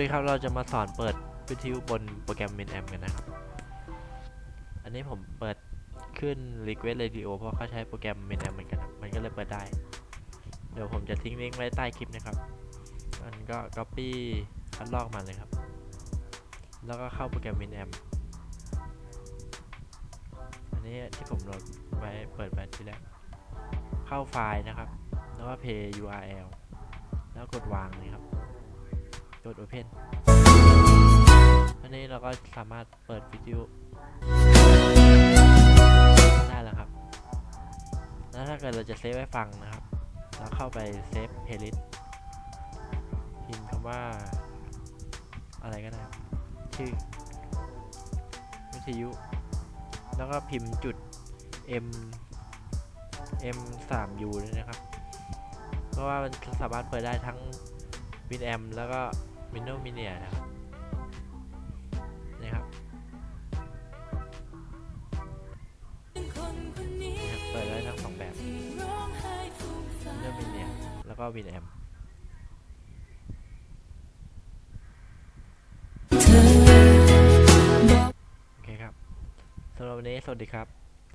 ดีครับ เราจะมาสอนเปิดวิทยุบนโปรแกรม m i n a m กันนะครับ อันนี้ผมเปิดขึ้น Request Radio เพราะเขาใช้โปรแกรม m i n a m เหมือนกันมันก็เลยเปิดได้ เดี๋ยวผมจะทิ้งลิงก์ไว้ใต้คลิปนะครับ มันก็ Copy คัดลอกมาเลยครับ แล้วก็เข้าโปรแกรม m i n a m อันนี้ที่ผมโหลดไว้เปิดไปทีแรก เข้าไฟล์นะครับ แล้วก็ Pay URL แล้วกดวางเลยครับ ด Open อันนี้เราก็สามารถเปิดวิดีโอได้แล้วครับ แล้วถ้าเกิดเราจะเซฟไว้ฟังนะครับ เราเข้าไปเซฟเพลย์ลิสต์พิมพ์คำว่า อะไรก็ได้ชื่อวิทยุ แล้วก็พิมพ์จุด m m 3 u ด้วยนะครับ เพราะว่ามันสามารถเปิดได้ทั้ง WinAmp แล้วก็ Windows Media นะครับนี่ครับเปิดได้ทั้งสองแบบ Windows Media แล้วก็ WinAmp โอเคครับสำหรับวันนี้สวัสดีครับ